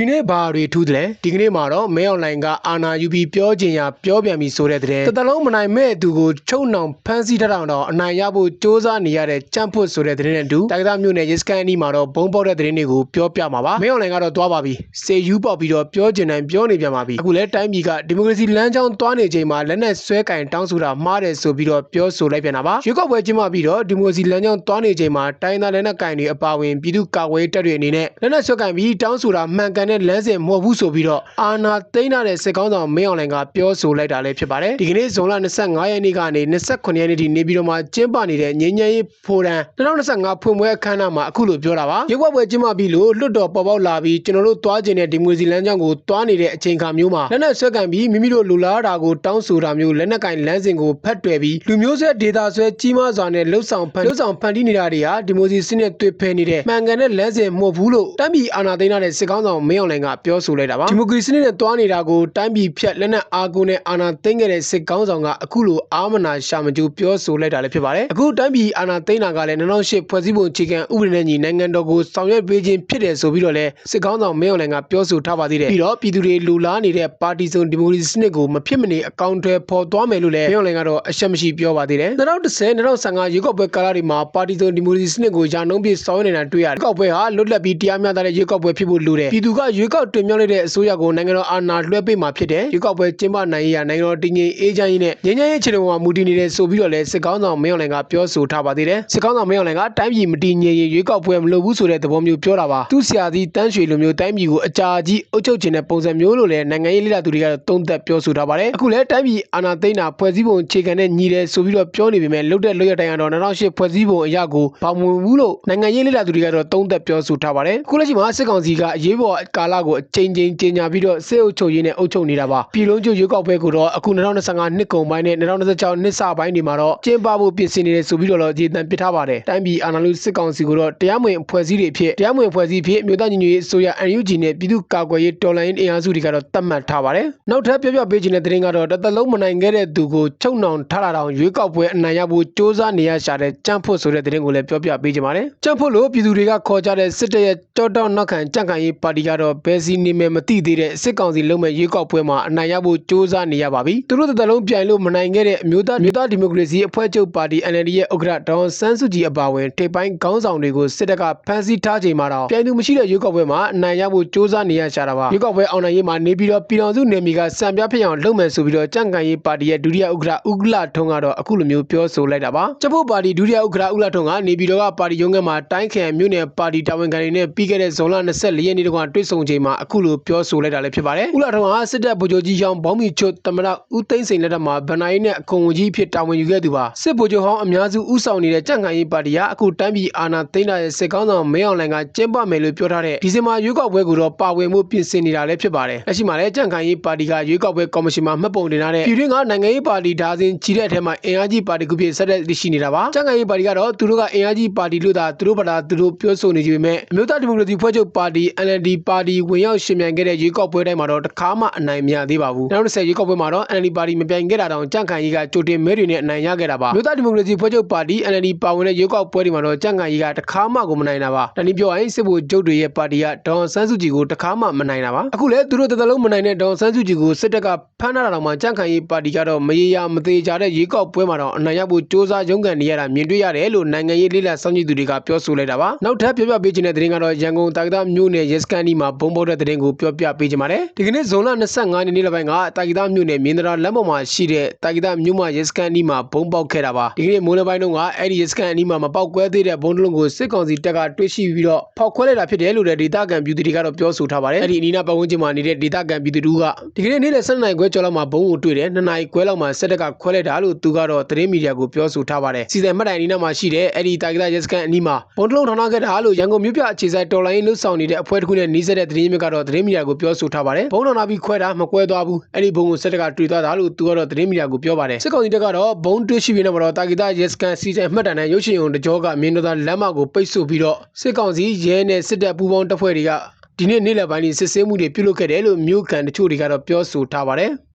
ဒီနေ့ဘာတွေထူးတယ်လဲဒီကနေ့မှာတော့မဲအွန်လိုင်းကအာနာယူပြီးပြောချင်ရပြောပြန်ပြီဆိုတဲ့တဲ့တစ်သလုံးမနိုင်မဲ့သူကိုချုံနှောင်ဖမ်းဆီးထားတော့အနိုင်ရဖို့စ조사နေရတဲ့ကြမ်းဖွတ်ဆိုတဲ့တဲ့နဲ့အတူတိုက်သားမျိုးနဲ့ရစ်စကန်အနီးမှာတော့ဘုံပေါက်တဲ့တဲ့တွေကိုပြောပြမှာပါမဲအွန်လိုင်းကတော့သွားပါပြီစေယူပေါက်ပြီးတော့ပြောချင်တိုင်းပြောနေပြန်ပါပြီအခုလဲတိုင်းပြည်ကဒီမိုကရေစီလမ်းကြောင်းသွားနေချိန်မှာလက်နက်ဆွဲကင်တောင်းဆိုတာမှားတယ်ဆိုပြီးတော့ပြောဆိုလိုက်ပြန်တာပါရွေးကောက်ပွဲကျင်းပပြီးတော့ဒီမိုကရေစီလမ်းကြောင်းသွားနေချိန်မှာတိုင်းသားလက်နက်ကင်တွေအပါအဝင်ပြည်သူ့ကာကွယ်ရေးတပ်တွေအနေနဲ့လက်နက်ဆွဲကင်ပြီးတောင်းဆိုတာမှန်ကန်တဲ့လမ်းစဉ်မဟုတ်ဘူးဆိုပြီးတော့အာဏာသိမ်းထားတဲ့စစ်ကောင်းဆောင်မင်းအောင်လှိုင်ကပြောဆိုလိုက်တာလည်းဖြစ်ပါတယ်ဒီကနေ့ဇွန်လ25ရက်နေ့ကနေ29ရက်နေ့ထိနေပြည်တော်မှာကျင်းပနေတဲ့ငြိမ်းချမ်းရေးဖိုရမ်2025ဖွင့်ပွဲအခမ်းအနားမှာအခုလိုပြောတာပါရွေးကောက်ပွဲကျင်းပပြီးလို့လွတ်တော်ပေါ်ပေါက်လာပြီးကျွန်တော်တို့သွားကျင်တဲ့ဒီမိုကရေစီလမ်းကြောင်းကိုသွားနေတဲ့အချိန်ခါမျိုးမှာလက်နက်ဆွဲကင်ပြီးမိမိတို့လူလားတာကိုတောင်းဆိုတာမျိုးလက်နက်ကင်လမ်းစဉ်ကိုဖက်တွယ်ပြီးလူမျိုးဆွဲဒေတာဆွဲကြီးမားစွာနဲ့လှုပ်ဆောင်ဖန်လှုပ်ဆောင်ဖန်တီးနေတာတွေဟာဒီမိုကရေစီစနစ်တွေ့ဖယ်နေတဲ့မှန်ကန်တဲ့လမ်းစဉ်မဟုတ်ဘူးလို့တမ်းပြည်အာဏာသိမ်းထားတဲ့စစ်ကောင်းဆောင်မင်းအောင်လှိုင်ကပြောဆိုလိုက်တာပါဒီမိုကရေစီစနစ်နဲ့တွားနေတာကိုတိုင်းပြည်ဖြတ်လက်နက်အားကိုနဲ့အာဏာသိမ်းခဲ့တဲ့စစ်ကောင်းဆောင်ကအခုလိုအာမနာရှာမကျူပြောဆိုလိုက်တာလည်းဖြစ်ပါတယ်အခုတိုင်းပြည်အာဏာသိမ်းတာကလည်း2008ဖွဲ့စည်းပုံအခြေခံဥပဒေနဲ့ညီနိုင်ငံတော်ကိုဆောင်ရွက်ပေးခြင်းဖြစ်တယ်ဆိုပြီးတော့လည်းစစ်ကောင်းဆောင်မင်းအောင်လှိုင်ကပြောဆိုထားပါသေးတယ်ပြီးတော့ပြည်သူတွေလူလားနေတဲ့ပါတီစုံဒီမိုကရေစီစနစ်ကိုမဖြစ်မနေအကောင့်တွေပေါ်သွားမယ်လို့လည်းမင်းအောင်လှိုင်ကတော့အရှက်မရှိပြောပါသေးတယ်2010 2015ရွေးကောက်ပွဲကာလတွေမှာပါတီစုံဒီမိုကရေစီစနစ်ကိုယာနှုံးပြဆောင်ရွက်နေတာတွေ့ရတယ်ရွေးကောက်ပွဲဟာလွတ်လပ်ပြီးတရားမျှတတဲ့ရွေးကောက်ပွဲဖြစ်ဖို့လိုတယ်ပြည်သူကရွေးကောက်တင်မြှောက်လိုက်တဲ့အစိုးရကိုနိုင်ငံတော်အာဏာလွှဲပေးမှာဖြစ်တယ်ရွေးကောက်ပွဲကျင်းပနိုင်ရေးရနိုင်ငံတော်တည်ငြိမ်အေးချမ်းရေးနဲ့ငြိမ်းချမ်းရေးခြေလှမ်းပေါ်မှာမူတည်နေတယ်ဆိုပြီးတော့လည်းစစ်ကောင်းဆောင်မင်းအောင်လှိုင်ကပြောဆိုထားပါသေးတယ်စစ်ကောင်းဆောင်မင်းအောင်လှိုင်ကတိုင်းပြည်မတည်ငြိမ်ရေးရွေးကောက်ပွဲမလုပ်ဘူးဆိုတဲ့သဘောမျိုးပြောတာပါသူဆရာကြီးတန်းရွှေလိုမျိုးတိုင်းပြည်ကိုအကြာကြီးအုပ်ချုပ်ခြင်းတဲ့ပုံစံမျိုးလို့လည်းနိုင်ငံရေးလိလာသူတွေကတော့တုံ့သက်ပြောဆိုထားပါတယ်အခုလည်းတိုင်းပြည်အာဏာသိမ်းတာဖွဲ့စည်းပုံအခြေခံနဲ့ညီတယ်ဆိုပြီးတော့ပြောနေပေမဲ့လုတ်တဲ့လွတ်ရတိုင်းကတော့2008ဖွဲ့စည်းပုံအရကိုဘာဝင်ဘူးလို့နိုင်ငံရေးလိလာသူတွေကတော့တုံ့သက်ပြောဆိုထားပါတယ်အခုလက်ရှိမှာစစ်ကောင်စီကအရေးပေါ်ကာလကိုအချိန်ချင်းကြီးညာပြီးတော့စစ်အုပ်ချုပ်ရေးနဲ့အုပ်ချုပ်နေတာပါပြည်လုံးကျွရွေးကောက်ပွဲကိုတော့အခု2025နှစ်ကုန်ပိုင်းနဲ့2026နှစ်စပိုင်းတွေမှာတော့ကျင်းပဖို့ပြင်ဆင်နေတယ်ဆိုပြီးတော့ကြေတံပစ်ထားပါတယ်တိုင်းပြည်အာဏာလုစစ်ကောင်စီကိုတော့တရားမဝင်ဖွဲ့စည်းတွေဖြစ်တရားမဝင်ဖွဲ့စည်းဖြစ်မြို့သားညီညွတ်ရေးအစိုးရ NUG နဲ့ပြည်သူ့ကာကွယ်ရေးတော်လှန်ရေးအင်အားစုတွေကတော့တတ်မှတ်ထားပါတယ်နောက်ထပ်ပြောပြပေးခြင်းတဲ့သတင်းကတော့တစ်သက်လုံးမနိုင်ခဲ့တဲ့သူကိုချုပ်နှောင်ထားတာတောင်ရွေးကောက်ပွဲအနိုင်ရဖို့စ조사နေရရှာတဲ့ကြမ်းဖို့ဆိုတဲ့သတင်းကိုလည်းပြောပြပေးခြင်းပါတယ်ကြမ်းဖို့လို့ပြည်သူတွေကခေါ်ကြတဲ့စစ်တပ်ရဲ့ကြောတောက်နောက်ခံကြန့်ခံရေးပါတီကကတော့ဘယ်စီနေမယ်မသိသေးတဲ့စစ်ကောင်စီလုံးမဲ့ရွေးကောက်ပွဲမှာအနိုင်ရဖို့ကြိုးစားနေရပါပြီသူတို့တစ်သက်လုံးပြိုင်လို့မနိုင်ခဲ့တဲ့အမျိုးသားမျိုးသားဒီမိုကရေစီအဖွဲ့ချုပ်ပါတီ NLD ရဲ့ဥက္ကဋ္ဌဒေါန်ဆန်းစုကြည်အပါအဝင်ထိပ်ပိုင်းခေါင်းဆောင်တွေကိုစစ်တပ်ကဖမ်းဆီးထားချိန်မှာတော့ပြိုင်သူမရှိတဲ့ရွေးကောက်ပွဲမှာအနိုင်ရဖို့ကြိုးစားနေရကြတာပါရွေးကောက်ပွဲအောင်နိုင်ရေးမှာနေပြီးတော့ပြည်တော်စုနယ်မြေကစံပြဖြစ်အောင်လုပ်မယ်ဆိုပြီးတော့ကြံ့ကန်ရေးပါတီရဲ့ဒုတိယဥက္ကဋ္ဌဥက္ကလထုံးကတော့အခုလိုမျိုးပြောဆိုလိုက်တာပါကျဖို့ပါတီဒုတိယဥက္ကဋ္ဌဥက္ကလထုံးကနေပြည်တော်ကပါတီရုံးကမှာတိုင်းခရိုင်မြို့နယ်ပါတီတာဝန်ခံတွေနဲ့ပြီးခဲ့တဲ့ဇွန်လ24ရက်နေ့တုန်းကတွေ့ဆုံချိန်မှာအခုလိုပြောဆိုလိုက်တာလည်းဖြစ်ပါတယ်ဥက္ကလထုံးကစစ်တပ်ဗိုလ်ချုပ်ကြီးရောင်းဘောင်းမီချွတ်တမရဦးသိန်းစိန်လက်ထက်မှာဗန်နိုင်းနဲ့အခွန်ဝန်ကြီးဖြစ်တာဝန်ယူခဲ့သူပါစစ်ဗိုလ်ချုပ်ဟောင်းအများစုဥဆောင်နေတဲ့ကြန့်ကန်ရေးပါတီကအခုတိုင်းပြည်အာဏာသိမ်းတဲ့စစ်ကောင်းဆောင်မင်းအောင်လှိုင်ကကျင်းပမယ်လို့ပြောထားတဲ့ဒီဇင်ဘာရွေးကောက်ပွဲကိုတော့ပါဝင်မှုပြင်ဆင်နေတာလည်းဖြစ်ပါတယ်လက်ရှိမှာလည်းကြန့်ကန်ရေးပါတီကရွေးကောက်ပွဲကော်မရှင်မှာမှတ်ပုံတင်ထားတဲ့ပြည်တွင်းကနိုင်ငံရေးပါတီဒါဇင်ကြီးတဲ့အထက်မှာအင်အားကြီးပါတီခုဖြစ်ဆက်တဲ့ရှိနေတာပါကြန့်ကန်ရေးပါတီကတော့သူတို့ကအင်အားကြီးပါတီလို့သာသူတို့ဘာသာသူတို့ပြောဆိုနေကြပေမဲ့အမျိုးသားဒီမိုကရေစီဖွဲ့ချုပ်ပါတီ NLD ပါတီဝင်ရောက်ရှင်ပြိုင်ခဲ့တဲ့ရွေးကောက်ပွဲတိုင်းမှာတော့တစ်ခါမှအနိုင်မရသေးပါဘူးနောက်တစ်ဆက်ရွေးကောက်ပွဲမှာတော့ NLD ပါတီမပြိုင်ခဲ့တာတောင်ကြန့်ကန်ရေးကကြိုတင်မဲတွေနဲ့အနိုင်ရခဲ့တာပါမြို့သားဒီမိုကရေစီဖွဲ့ချုပ်ပါတီ NLD ပါဝင်တဲ့ရွေးကောက်ပွဲတွေမှာတော့ကြန့်ကန်ရေးကတခါမှကိုမနိုင်တာပါတနည်းပြောရင်စစ်ဗိုလ်ချုပ်တွေရဲ့ပါတီကဒေါန်ဆန်းစုကြည်ကိုတခါမှမနိုင်တာပါအခုလည်းသူတို့တစ်သလုံးမနိုင်တဲ့ဒေါန်ဆန်းစုကြည်ကိုစစ်တပ်ကဖမ်းထားတာတော့မှကြန့်ကန်ရေးပါတီကတော့မရေရာမသေးကြတဲ့ရွေးကောက်ပွဲမှာတော့အနိုင်ရဖို့စ조사ရုံးကန်နေရတာမြင်တွေ့ရတယ်လို့နိုင်ငံရေးလိလစောင့်ကြည့်သူတွေကပြောဆိုလိုက်တာပါနောက်ထပ်ပြောပြပေးခြင်းတဲ့သတင်းကတော့ရန်ကုန်တာဂီတာမြို့နယ်ရဲစခန်းဒီမှာဘုံပေါက်တဲ့သတင်းကိုပြောပြပေးခြင်းပါတယ်ဒီကနေ့ဇွန်လ25ရက်နေ့လပိုင်းကတာဂီတာမြို့နယ်မြင်းတရာလမ်းပေါ်မှာရှိတဲ့တာဂီတာမြို့မှာရဲစခန်းဒီမှာဘုံပေါက်ခဲ့တာပါဒီကနေ့မိုးလပိုင်းတုန်းကအဲ့ဒီရဲစခန်းအနီးမှာမပေါက်ကွဲသေးတဲ့ဘုံတလုံးကိုစစ်ကောင်စီတပ်ကတွေ့ရှိပြီးတော့ဖောက်ခွဲလိုက်တာဖြစ်တယ်လို့လည်းဒေသခံပြည်သူတွေကတော့ပြောဆိုထားပါတယ်အဲ့ဒီအနီးနားပတ်ဝန်းကျင်မှာနေတဲ့ဒေသခံပြည်သူတို့ကဒီကနေ့နေ့လယ်7နာရီခွဲကျော်လောက်မှာဘုံကိုတွေ့တယ်2နာရီခွဲလောက်မှာစစ်တပ်ကခွဲလိုက်တာလို့သူကတော့သတင်းမီဒီယာကိုပြောဆိုထားပါတယ်စီစဉ်မှတ်တိုင်အနီးနားမှာရှိတဲ့အဲ့ဒီတာဂီတာရဲစခန်းအနီးမှာဘုံတလုံးထောင်ထားခဲ့တာလို့ရန်ကုန်မြို့ပြအခြေစိုက်တော်လိုင်းလှုပ်ဆောင်နေတဲ့အဖွဲ့တစ်ခုနဲ့နှီးစက်တဲ့သတင်းမြစ်ကတော့သတင်းမီဒီယာကိုပြောဆိုထားပါတယ်ဘုံထောင်ထားပြီးခွဲတာမကွဲသွားဘူးအဲ့ဒီဘုံကိုစစ်တပ်ကတွေ့သွားတာလို့သူကတော့သတင်းမီဒီယာကိုပြောပါတယ်စစ်ကောင်စီတပ်ကတော့ဘုံတွေ့ရှိပြီးတော့တာဂီတာရဲစခန်းစီစဉ်မှတ်တိုင်နဲ့ရုပ်ရှင်ရုံတကြောကမြင်းတော်သားလမ်းမကိုပိတ်ဆို့ပြီးတော့စစ်ကောင်စီရဲနဲ့စစ်တပ်ပူးပေါင်းတပ်ဖွဲ့တွေကဒီနေ့နေ့လယ်ပိုင်းにစစ်ဆေးမှုတွေပြုလုပ်ခဲ့တယ်လို့မြို့ကန်တချို့တွေကတော့ပြောဆိုထားပါတယ်